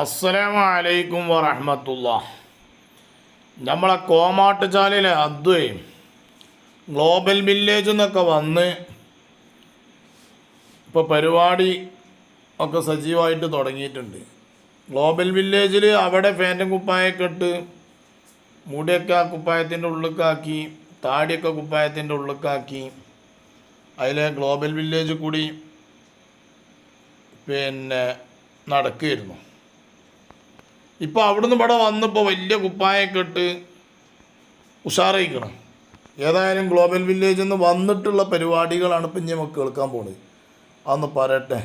അസ്സലാമു അലൈക്കും വറഹമത്തുള്ള. നമ്മളെ കോമാട്ടുചാലിലെ അദ്വൈ ഗ്ലോബൽ വില്ലേജ് എന്നൊക്കെ വന്ന് ഇപ്പോൾ പരിപാടി ഒക്കെ സജീവമായിട്ട് തുടങ്ങിയിട്ടുണ്ട്. ഗ്ലോബൽ വില്ലേജിൽ അവിടെ ഫാന്റും കുപ്പായൊക്കെ ഇട്ട് മുടിയൊക്കെ ആ കുപ്പായത്തിന്റെ ഉള്ളിലേക്കാക്കി താടിയൊക്കെ കുപ്പായത്തിന്റെ ഉള്ളിലേക്കാക്കി അതിലെ ഗ്ലോബൽ വില്ലേജ് കൂടി പിന്നെ നടക്കുകയായിരുന്നു. ഇപ്പോൾ അവിടുന്ന് ഇവിടെ വന്നപ്പോൾ വലിയ കുപ്പായൊക്കെ ഇട്ട് ഉഷാറയിക്കണം ഏതായാലും ഗ്ലോബൽ വില്ലേജിൽ നിന്ന് വന്നിട്ടുള്ള പരിപാടികളാണ് ഇപ്പം ഇനി നമുക്ക് കേൾക്കാൻ പോണത്. അന്ന് പറയട്ടെ?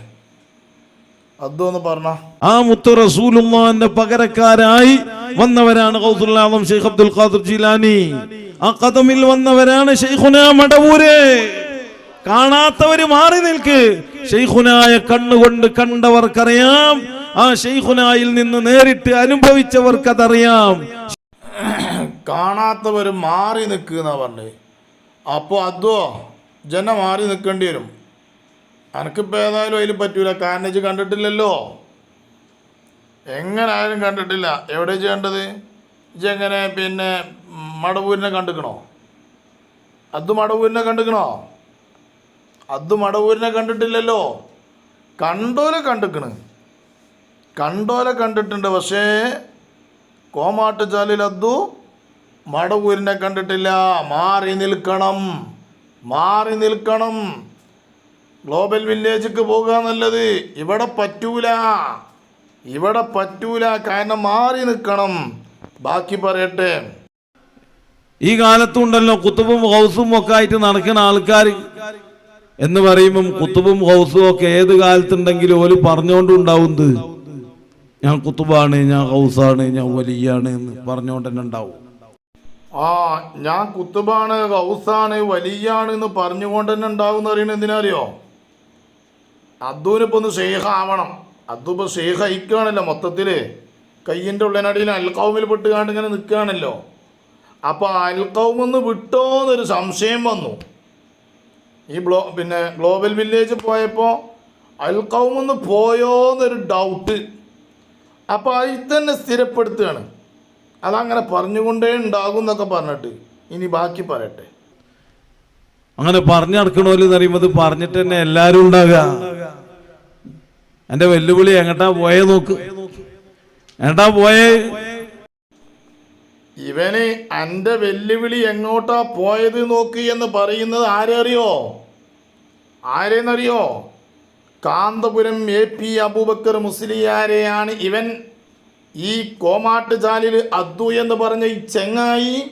അതൊന്ന് പറഞ്ഞ. ആ മുത്തു റസൂലുള്ളാന്റെ പകരക്കാരായി വന്നവരാണ് ഷെയ്ഖ് അബ്ദുൽ ഖാദിർ ജീലാനി. ആ കഥമിൽ വന്നവരാണ് ഷെയ്ഖുന മടവൂര്. കാണാത്തവര് മാറി നിൽക്ക്. ഷെയ്ഖുനായ കണ്ണുകൊണ്ട് കണ്ടവർക്കറിയാം. ആ ഷെയ്ഖുനായിൽ നിന്ന് നേരിട്ട് അനുഭവിച്ചവർക്കതറിയാം. കാണാത്തവർ മാറി നിൽക്കുന്ന പറഞ്ഞേ. അപ്പോൾ അതോ ജന മാറി നിൽക്കേണ്ടി വരും. അനക്കിപ്പോൾ ഏതായാലും അതിൽ പറ്റൂല. കാരണം കണ്ടിട്ടില്ലല്ലോ. എങ്ങനെ ആയാലും കണ്ടിട്ടില്ല. എവിടെ ചെയ്യേണ്ടത്? ഇജെങ്ങനെ പിന്നെ മടവൂരിനെ കണ്ടുക്കണോ? അത് മടവൂരിനെ കണ്ടിക്കണോ? അത് മടവൂരിനെ കണ്ടിട്ടില്ലല്ലോ. കണ്ടോലെ കണ്ടിക്കണ്. കണ്ടോലെ കണ്ടിട്ടുണ്ട്. പക്ഷേ കോമാട്ടുചാലിൽ അദ്ദു മടവൂരിനെ കണ്ടിട്ടില്ല. മാറി നിൽക്കണം. മാറി നിൽക്കണം. ഗ്ലോബൽ വില്ലേജിക്ക് പോകുക നല്ലത്. ഇവിടെ പറ്റൂല. ഇവിടെ പറ്റൂല. കാരണം മാറി നിൽക്കണം. ബാക്കി പറയട്ടെ. ഈ കാലത്തുണ്ടല്ലോ കുത്തുബും ഹൗസും ഒക്കെ ആയിട്ട് നടക്കുന്ന ആൾക്കാർ എന്ന് പറയുമ്പം കുത്തുബും ഹൗസും ഒക്കെ ഏത് കാലത്തുണ്ടെങ്കിലും ഓൽ പറഞ്ഞുകൊണ്ടുണ്ടാവുന്നത് ഞാൻ കുത്തുബാണ് ഞാൻ ഹൗസാണ് ഞാൻ വലിയാണ് എന്ന് പറഞ്ഞുകൊണ്ട് തന്നെ ഉണ്ടാവും ആ ഞാൻ കുത്തുബാണ് ഹൗസാണ് വലിയാണ് എന്ന് പറഞ്ഞുകൊണ്ട് തന്നെ ഉണ്ടാവും പറയുന്നത് എന്തിനറിയോ? അദ്ദൂനിപ്പോൾ ഒന്ന് ഷെയ്ഖ് ആവണം അദ്ദൂപ്പോൾ ഷെയ്ഖ് അയക്കുകയാണല്ലോ മൊത്തത്തിൽ കയ്യിന്റെ ഉള്ളിനടിയിൽ അൽക്കൗമിൽ പെട്ടുകാണ്ട് ഇങ്ങനെ നിൽക്കുകയാണല്ലോ അപ്പോൾ അൽക്കൗമെന്ന് വിട്ടോന്നൊരു സംശയം വന്നു. ഈ ബ്ലോ പിന്നെ ഗ്ലോബൽ വില്ലേജ് പോയപ്പോൾ അൽക്കൗമെന്ന് പോയോ എന്നൊരു ഡൗട്ട് അപ്പോൾ അതിൽ തന്നെ സ്ഥിരപ്പെടുത്തുകയാണ് അതങ്ങനെ പറഞ്ഞുകൊണ്ടേ ഉണ്ടാകും എന്നൊക്കെ പറഞ്ഞിട്ട് ഇനി ബാക്കി പറയട്ടെ. അങ്ങനെ പറഞ്ഞു നടക്കണമല്ലോ എന്ന് പറയുമ്പോൾ പറഞ്ഞിട്ട് തന്നെ എല്ലാവരും ഉണ്ടാകുക എന്റെ വെല്ലുവിളി എങ്ങട്ടാ പോയേ നോക്ക്. എങ്ങട്ടാ പോയേ? ഇവന് എന്റെ വെല്ലുവിളി എങ്ങോട്ടാ പോയത് നോക്കി എന്ന് പറയുന്നത് ആരറിയോ? ആരെന്നറിയോ? കാന്തപുരം എ പി അബൂബക്കർ മുസ്ലിയാരെയാണ് ഇവൻ. ഈ കോമാട്ടുചാലിൽ അദ്ദു എന്ന് പറഞ്ഞ ഈ ചെങ്ങായി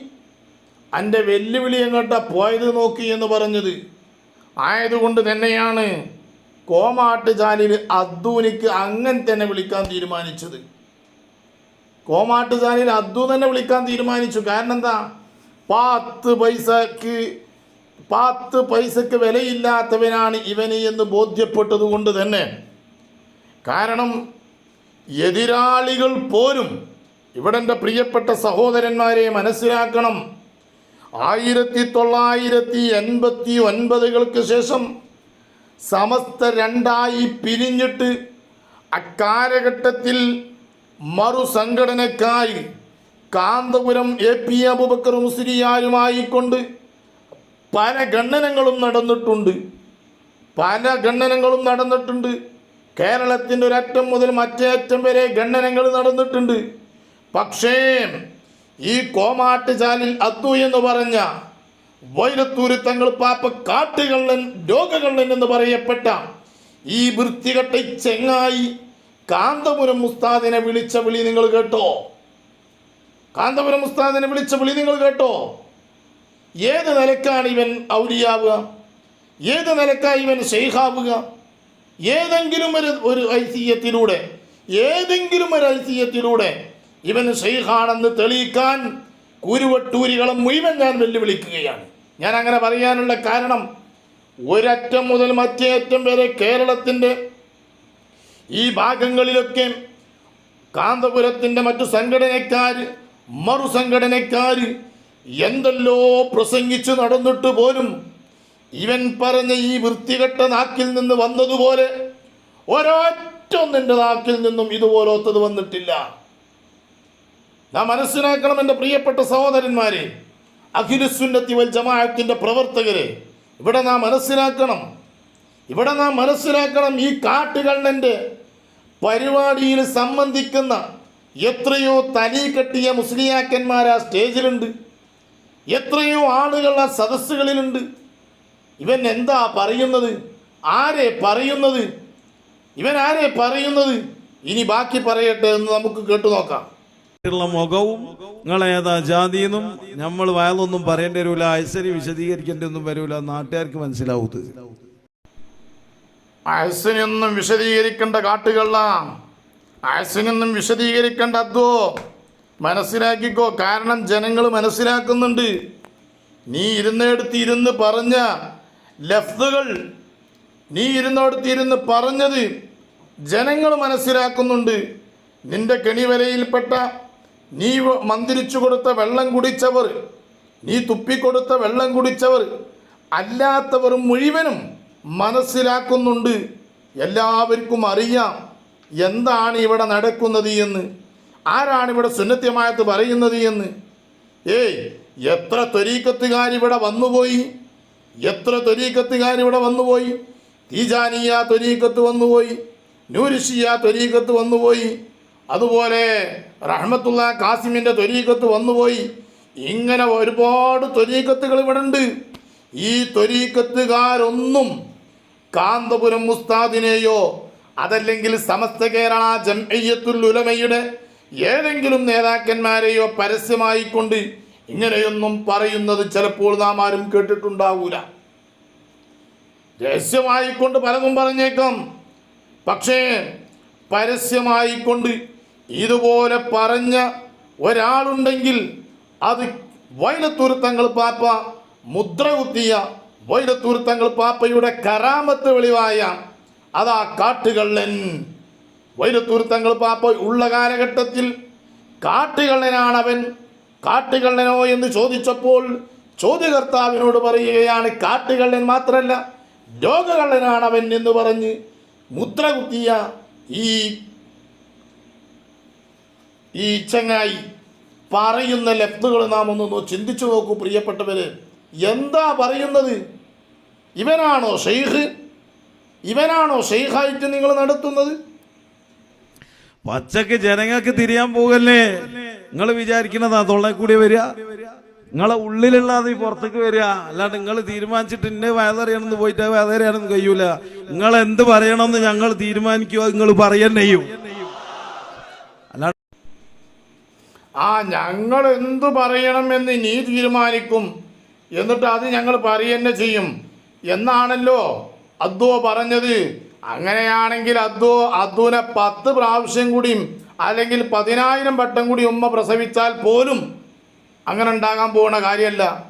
എന്റെ വെല്ലുവിളി എങ്ങോട്ടാ പോയത് നോക്കി എന്ന് പറഞ്ഞത്. ആയതുകൊണ്ട് തന്നെയാണ് കോമാട്ടുചാലിൽ അദ്ദൂനിക്ക് അങ്ങനെ തന്നെ വിളിക്കാൻ തീരുമാനിച്ചത്. കോമാട്ടുചാലിൽ അദ്ദു തന്നെ വിളിക്കാൻ തീരുമാനിച്ചു. കാരണം എന്താ പാത്ത് പൈസക്ക് പാത്ത് പൈസക്ക് വിലയില്ലാത്തവനാണ് ഇവന് എന്ന് ബോധ്യപ്പെട്ടതുകൊണ്ട് തന്നെ. കാരണം എതിരാളികൾ പോലും ഇവിടെ എന്റെ പ്രിയപ്പെട്ട സഹോദരന്മാരെ മനസ്സിലാക്കണം. ആയിരത്തി തൊള്ളായിരത്തി എൺപത്തി ഒൻപതുകൾക്ക് ശേഷം സമസ്ത രണ്ടായി പിരിഞ്ഞിട്ട് അക്കാലഘട്ടത്തിൽ മറുസംഘടനക്കായി കാന്തപുരം എ പി അബുബക്കർ മുസ്ലിയാരുമായി കൊണ്ട് പല ഖണ്ഡനങ്ങളും നടന്നിട്ടുണ്ട്. പല ഖണ്ഡനങ്ങളും നടന്നിട്ടുണ്ട്. കേരളത്തിന്റെ ഒരറ്റം മുതൽ മറ്റേ അറ്റം വരെ ഖണ്ഡനങ്ങൾ നടന്നിട്ടുണ്ട്. പക്ഷേ ഈ കോമാട്ടുചാലിൽ അത്തു എന്ന് പറഞ്ഞ വൈരത്തൂര് തങ്ങൾ പാപ്പ കാട്ടുകള്ളൻ രോഗകള്ളൻ എന്ന് പറയപ്പെട്ട ഈ വൃത്തികെട്ട ചെങ്ങായി കാന്തപുരം മുസ്താദിനെ വിളിച്ച വിളി നിങ്ങൾ കേട്ടോ? കാന്തപുരം മുസ്താദിനെ വിളിച്ച വിളി നിങ്ങൾ കേട്ടോ? ഏത് നിലക്കാണ് ഇവൻ ഔലിയാവുക? ഏത് നിലക്കാണ് ഇവൻ ഷെയ്ഖാവുക ഏതെങ്കിലും ഒരു ഒരു ഐതിഹ്യത്തിലൂടെ ഏതെങ്കിലും ഒരു ഐതിഹ്യത്തിലൂടെ ഇവൻ ഷെയ്ഖാണെന്ന് തെളിയിക്കാൻ കുരുവട്ടൂരികളെ മുഴുവൻ ഞാൻ വെല്ലുവിളിക്കുകയാണ്. ഞാൻ അങ്ങനെ പറയാനുള്ള കാരണം ഒരറ്റം മുതൽ മറ്റേ അറ്റം വരെ കേരളത്തിന്റെ ഈ ഭാഗങ്ങളിലൊക്കെ കാന്തപുരത്തിന്റെ മറ്റു സംഘടനക്കാർ മറുസംഘടനക്കാർ എന്തെല്ലോ പ്രസംഗിച്ചു നടന്നിട്ട് പോലും ഇവൻ പറഞ്ഞ ഈ വൃത്തികെട്ട നാക്കിൽ നിന്ന് വന്നതുപോലെ ഒരൊറ്റൊന്നിന്റെ നാക്കിൽ നിന്നും ഇതുപോലത്തത് വന്നിട്ടില്ല. നാം മനസ്സിലാക്കണം എന്റെ പ്രിയപ്പെട്ട സഹോദരന്മാരെ അഖിലുസുന്നത്തി വൽ ജമാഅത്തിന്റെ പ്രവർത്തകരെ. ഇവിടെ നാം മനസ്സിലാക്കണം ഇവിടെ നാം മനസ്സിലാക്കണം ഈ കാട്ടുകണ്ണന്റെ പരിപാടിയിൽ സംബന്ധിക്കുന്ന എത്രയോ തലി കെട്ടിയ മുസ്ലിയാക്കന്മാർ ആ സ്റ്റേജിലുണ്ട്. എത്രയോ ആളുകൾ ആ സദസ്സുകളിലുണ്ട്. ഇവൻ എന്താ പറയുന്നത്? ആരെ പറയുന്നത്? ഇവൻ ആരെ പറയുന്നത്? ഇനി ബാക്കി പറയട്ടെ എന്ന് നമുക്ക് കേട്ടു നോക്കാം. മുഖവും നിങ്ങളേതാ ജാതിയെന്നും നമ്മൾ വയലൊന്നും പറയേണ്ടി വരില്ല ഐശ്വര്യം വിശദീകരിക്കേണ്ടി ഒന്നും വരില്ല നാട്ടുകാർക്ക് മനസ്സിലാവൂത്. അയസിനൊന്നും വിശദീകരിക്കേണ്ട കാട്ടുകള്ള. അയസിനൊന്നും വിശദീകരിക്കേണ്ട അദ്വോ മനസ്സിലാക്കിക്കോ കാരണം ജനങ്ങൾ മനസ്സിലാക്കുന്നുണ്ട്. നീ ഇരുന്നിടത്ത് ഇരുന്ന് പറഞ്ഞ ലഫ്തുകൾ നീ ഇരുന്നിടത്ത് ഇരുന്ന് പറഞ്ഞത് ജനങ്ങൾ മനസ്സിലാക്കുന്നുണ്ട്. നിന്റെ കെണിവലയിൽപ്പെട്ട നീ മന്തിരിച്ചു കൊടുത്ത വെള്ളം കുടിച്ചവർ നീ തുപ്പിക്കൊടുത്ത വെള്ളം കുടിച്ചവർ അല്ലാത്തവർ മുഴുവനും മനസ്സിലാക്കുന്നുണ്ട്. എല്ലാവർക്കും അറിയാം എന്താണ് ഇവിടെ നടക്കുന്നത് എന്ന്. ആരാണ് ഇവിടെ സുന്നത്യമായത് പറയുന്നത് എന്ന്. ഏയ് എത്ര തൊരീക്കത്തുകാരിവിടെ വന്നുപോയി? എത്ര തൊരീക്കത്തുകാരിവിടെ വന്നുപോയി? തീജാനിയ തൊരീക്കത്ത് വന്നുപോയി. നൂരിഷിയ തൊരീക്കത്ത് വന്നുപോയി. അതുപോലെ റഹ്മത്തുള്ള കാസിമിന്റെ തൊരീക്കത്ത് വന്നുപോയി. ഇങ്ങനെ ഒരുപാട് തൊരീക്കത്തുകൾ ഇവിടെ ഉണ്ട് ഈ ത്വരീക്കത്തുകാരൊന്നും കാന്തപുരം മുസ്താദിനെയോ അതല്ലെങ്കിൽ സമസ്ത കേരള ജംഅയ്യത്തുൽ ഉലമയുടെ ഏതെങ്കിലും നേതാക്കന്മാരെയോ പരസ്യമായി കൊണ്ട് ഇങ്ങനെയൊന്നും പറയുന്നത് ചിലപ്പോൾ നാം ആരും കേട്ടിട്ടുണ്ടാവൂല. രഹസ്യമായിക്കൊണ്ട് പലതും പറഞ്ഞേക്കാം. പക്ഷേ പരസ്യമായിക്കൊണ്ട് ഇതുപോലെ പറഞ്ഞ ഒരാളുണ്ടെങ്കിൽ അത് വൈലത്തൂർ തങ്ങൾ പാപ്പ മുദ്ര കുത്തിയ വൈലത്തൂർ തങ്ങൾ പാപ്പയുടെ കരാമത്ത് വെളിവായ അതാ കാട്ടുകള്ളൻ. വൈരത്തൂർ തങ്ങൾ പാപ്പ ഉള്ള കാലഘട്ടത്തിൽ കാട്ടുകള്ളനാണവൻ. കാട്ടുകള്ളനോ എന്ന് ചോദിച്ചപ്പോൾ ചോദ്യകർത്താവിനോട് പറയുകയാണ് കാട്ടുകള്ളൻ മാത്രമല്ല രോഗകള്ളനാണവൻ എന്ന് പറഞ്ഞ് മുദ്ര കുത്തിയ ഈ ഈ ചങ്ങായി പറയുന്ന ലഫ്തുകൾ നാം ഒന്ന് ചിന്തിച്ചു നോക്കൂ പ്രിയപ്പെട്ടവര്. എന്താ പറയുന്നത്? ഇവനാണോ ഷെയ്ഖ് ഇവനാണോ ഷെയ്ഖായിട്ട് നിങ്ങൾ നടത്തുന്നത്? പച്ചക്ക് ജനങ്ങൾക്ക് തിരിയാൻ പോകല്ലേ? നിങ്ങൾ വിചാരിക്കണതാ തൊള്ളെ കൂടി വരിക. നിങ്ങളെ ഉള്ളിലുള്ളത് ഈ പുറത്തേക്ക് വരിക. അല്ലാണ്ട് നിങ്ങൾ തീരുമാനിച്ചിട്ട് ഇന്നെ വേദറിയണമെന്ന് പോയിട്ട് വേദറിയാണെന്ന് കഴിയൂല. നിങ്ങൾ എന്ത് പറയണമെന്ന് ഞങ്ങൾ തീരുമാനിക്കുക നിങ്ങൾ പറയന്നെയും അല്ലാണ്ട് ആ ഞങ്ങൾ എന്ത് പറയണമെന്ന് നീ തീരുമാനിക്കും. എന്നിട്ട് അത് ഞങ്ങൾ പറയുന്നെ ചെയ്യും. എന്നാണല്ലോ അദ്വോ പറഞ്ഞത്. അങ്ങനെയാണെങ്കിൽ അദ്വോ അദ്വനെ പത്ത് പ്രാവശ്യം കൂടിയും അല്ലെങ്കിൽ പതിനായിരം വട്ടം കൂടി ഉമ്മ പ്രസവിച്ചാൽ പോലും അങ്ങനെ ഉണ്ടാകാൻ പോകുന്ന കാര്യമല്ല.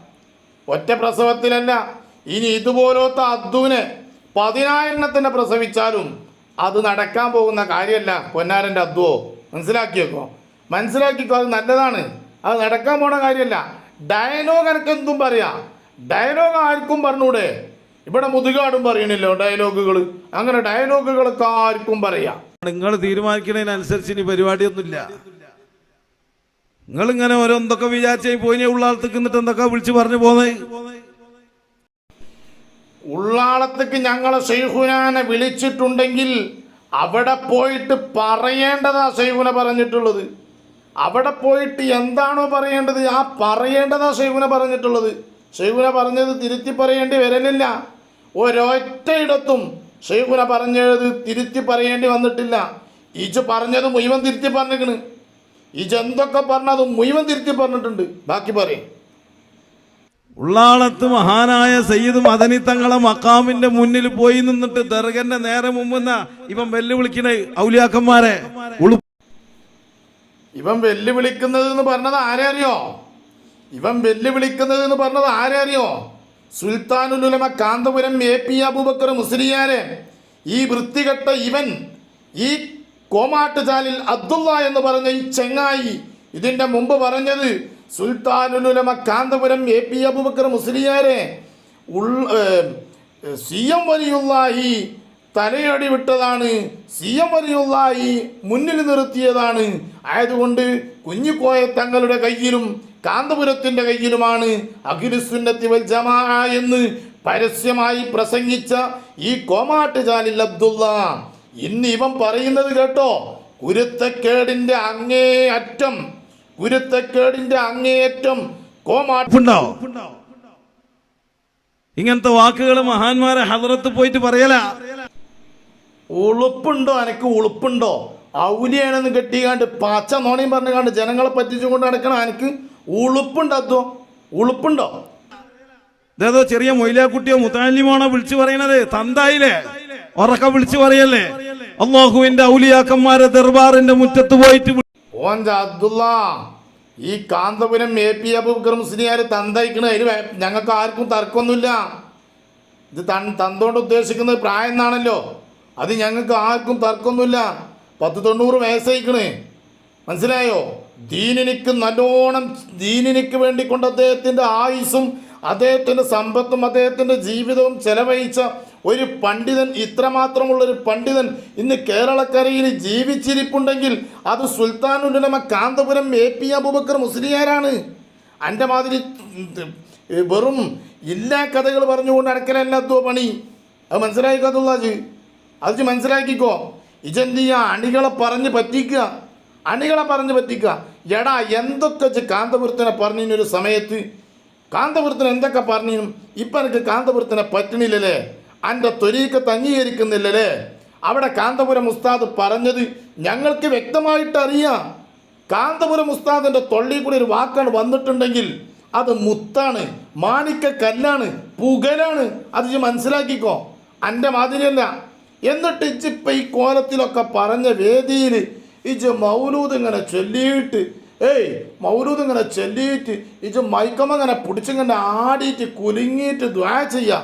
ഒറ്റ പ്രസവത്തിലല്ല. ഇനി ഇതുപോലത്തെ അദ്ദുവിനെ പതിനായിരണത്തിനെ പ്രസവിച്ചാലും അത് നടക്കാൻ പോകുന്ന കാര്യമല്ല പൊന്നാരന്റെ അദ്വോ മനസ്സിലാക്കിയേക്കോ? മനസ്സിലാക്കിക്കോ അത് നല്ലതാണ്. അത് നടക്കാൻ പോണ കാര്യമല്ല. ഡയലോഗ് എന്തും പറയാം. ഡയലോഗ് ആർക്കും പറഞ്ഞൂടെ ഇവിടെ മുതുകാടും പറയണില്ലോ ഡയലോഗുകൾ അങ്ങനെ ഡയലോഗുകളൊക്കെ ആർക്കും പറയാം. നിങ്ങൾ തീരുമാനിക്കുന്നതിനനുസരിച്ച് ഇനി പരിപാടിയൊന്നുമില്ല. നിങ്ങൾ ഇങ്ങനെ ഓരോന്തൊക്കെ വിചാരിച്ചേ പോയിനെ ഉള്ളാളത്തേക്ക് എന്നിട്ട് എന്തൊക്കെ വിളിച്ചു പറഞ്ഞു പോന്നേ? ഉള്ളാളത്തേക്ക് ഞങ്ങളെ സൈഹുനാനെ വിളിച്ചിട്ടുണ്ടെങ്കിൽ അവിടെ പോയിട്ട് പറയേണ്ടതാ സൈഹുന പറഞ്ഞിട്ടുള്ളത്. അവിടെ പോയിട്ട് എന്താണോ പറയേണ്ടത് ആ പറയേണ്ടതാ സൈഹുന പറഞ്ഞിട്ടുള്ളത്. സൈഹുന പറഞ്ഞത് തിരുത്തി പറയേണ്ടി വരലില്ല. ഒരൊറ്റയിടത്തും ഷെയ്ഖുന പറഞ്ഞത് തിരുത്തി പറയേണ്ടി വന്നിട്ടില്ല. ഈജ് പറഞ്ഞത് മുഴുവൻ തിരുത്തി പറഞ്ഞിരിക്കണ് ഈജ് എന്തൊക്കെ പറഞ്ഞത് മുഴുവൻ തിരുത്തി പറഞ്ഞിട്ടുണ്ട്. ബാക്കി പറയും. ഉള്ളാളത്ത് മഹാനായ സയ്യിദ് മദനി തങ്ങളെ മക്കാമിന്റെ മുന്നിൽ പോയി നിന്നിട്ട് ദർഗന്റെ നേരെ മുമ്പെന്ന ഇവൻ വെല്ലുവിളിക്കണ ഔലിയാക്കന്മാരെ? ഇവൻ വെല്ലുവിളിക്കുന്നത് എന്ന് പറഞ്ഞത് ആരെ അറിയോ ഇവൻ വെല്ലുവിളിക്കുന്നത് എന്ന് പറഞ്ഞത് ആരെ അറിയോ സുൽത്താനുലുലമ കാന്തപുരം എ പി അബൂബക്കർ മുസ്ലിയാരെ ഈ വൃത്തികെട്ട ഇവൻ ഈ കോമാട്ടുചാലിൽ അബ്ദുള്ള എന്ന് പറഞ്ഞ ഈ ചെങ്ങായി ഇതിന്റെ മുമ്പ് പറഞ്ഞത് സുൽത്താനുലുലമ കാന്തപുരം എ പി അബൂബക്കർ മുസ്ലിയാരെ ഉൾ സി എം വലിയുള്ള ഈ തലയടി വിട്ടതാണ് സി എം വലിയുള്ള ഈ മുന്നിൽ നിർത്തിയതാണ്. ആയതുകൊണ്ട് കുഞ്ഞിക്കോയ തങ്ങളുടെ കയ്യിലും കാന്തപുരത്തിന്റെ കയ്യിലുമാണ് അഖിലുസുന്നത്തി വൽ ജമാ എന്ന് പരസ്യമായി പ്രസംഗിച്ച ഈ കോമാട്ട് കോമാട്ടുചാലിൽ അബ്ദുള്ള. ഇന്ന് ഇവൻ പറയുന്നത് കേട്ടോ കുരുത്തക്കേടിന്റെ അങ്ങേ അറ്റം കുരുത്തക്കേടിന്റെ അങ്ങേയറ്റം കോമാട്ട് ഇങ്ങനത്തെ വാക്കുകൾ മഹാന്മാരെ ഹദറത്ത് പോയിട്ട് പറയല. ഉളുപ്പുണ്ടോ? എനിക്ക് ഉളുപ്പുണ്ടോ? ഔലിയാണെന്ന് കെട്ടിക്കാണ്ട് പച്ച നോണയും പറഞ്ഞുകാണ്ട് ജനങ്ങളെ പറ്റിച്ചുകൊണ്ട് നടക്കണം എനിക്ക് ഉളുപ്പുണ്ടോ? അതോ ഉളുപ്പുണ്ടോ? ഇതേതോ ചെറിയ മൊയിലാക്കുട്ടിയോ മുത്താലിമാണോ വിളിച്ചു പറയണത്? തന്തായില്ലേ? ഉറക്കം വിളിച്ചു പറയല്ലേ? അള്ളാഹുവിന്റെ ഔലിയാക്കന്മാരെ ദർബാറിന്റെ മുറ്റത്ത് പോയിട്ട് ഓൻ ഓന്റെ അബ്ദുള്ള ഈ കാന്തപുരം എ പി അബൂബക്കർ മുസ്ലിയാർ തന്തയിക്കണ അതിന് ഞങ്ങൾക്ക് ആർക്കും തർക്കമൊന്നുമില്ല. ഇത് തൻ തന്തോണ്ട് ഉദ്ദേശിക്കുന്നത് പ്രായം എന്നാണല്ലോ. അത് ഞങ്ങൾക്ക് ആർക്കും തർക്കമൊന്നുമില്ല. പത്ത് തൊണ്ണൂറ് വയസ്സായിക്കണ്. മനസ്സിലായോ? ദീനിനിക്ക് നല്ലോണം ദീനിനിക്ക് വേണ്ടി കൊണ്ട് അദ്ദേഹത്തിന്റെ ആയുസ്സും അദ്ദേഹത്തിന്റെ സമ്പത്തും അദ്ദേഹത്തിന്റെ ജീവിതവും ചെലവഴിച്ച ഒരു പണ്ഡിതൻ ഇത്രമാത്രമുള്ളൊരു പണ്ഡിതൻ ഇന്ന് കേരളക്കരയിൽ ജീവിച്ചിരിപ്പുണ്ടെങ്കിൽ അത് സുൽത്താനുലമ കാന്തപുരം എ പി അബൂബക്കർ മുസ്ലിയാരാണ്. എന്റെ മാതിരി വെറും എല്ലാ കഥകൾ പറഞ്ഞുകൊണ്ട് അടക്കലല്ലാത്തോ പണി. അത് മനസ്സിലാക്കിക്കത്തുള്ളാജ് അത് മനസ്സിലാക്കിക്കോ. ഇജെന്ത് അണികളെ പറഞ്ഞ് പറ്റിക്കുക. അണികളെ പറഞ്ഞ് പറ്റിക്കുക. എടാ എന്തൊക്കെ വെച്ച് കാന്തപുരത്തിനെ പറഞ്ഞൊരു സമയത്ത്? കാന്തപുരത്തിന് എന്തൊക്കെ പറഞ്ഞു ഇപ്പം എനിക്ക് കാന്തപുരത്തിനെ പറ്റണില്ലല്ലേ? എന്റെ ത്വരീക്കത്ത് അംഗീകരിക്കുന്നില്ലല്ലേ? അവിടെ കാന്തപുരം ഉസ്താദ് പറഞ്ഞത് ഞങ്ങൾക്ക് വ്യക്തമായിട്ട് അറിയാം. കാന്തപുരം ഉസ്താദിന്റെ തൊള്ളിയിൽ കൂടി ഒരു വാക്കാണ് വന്നിട്ടുണ്ടെങ്കിൽ അത് മുത്താണ് മാണിക്ക കല്ലാണ് പുകലാണ്. അത് ഇജ്ജ് മനസ്സിലാക്കിക്കോ. എന്റെ മാതിരിയല്ല. എന്നിട്ട് ഇജ്ജിപ്പ ഈ കോലത്തിലൊക്കെ പറഞ്ഞ വേദിയിൽ ഇജ് മൗലൂദ് ഇങ്ങനെ ചൊല്ലിയിട്ട് ഏയ് മൗലൂദ് ഇങ്ങനെ ചൊല്ലിയിട്ട് ഇജ് മൈക്കമ്മ അങ്ങനെ പിടിച്ചിങ്ങനെ ആടിയിട്ട് കുലുങ്ങിയിട്ട് ദ്വാ ചെയ്യാം.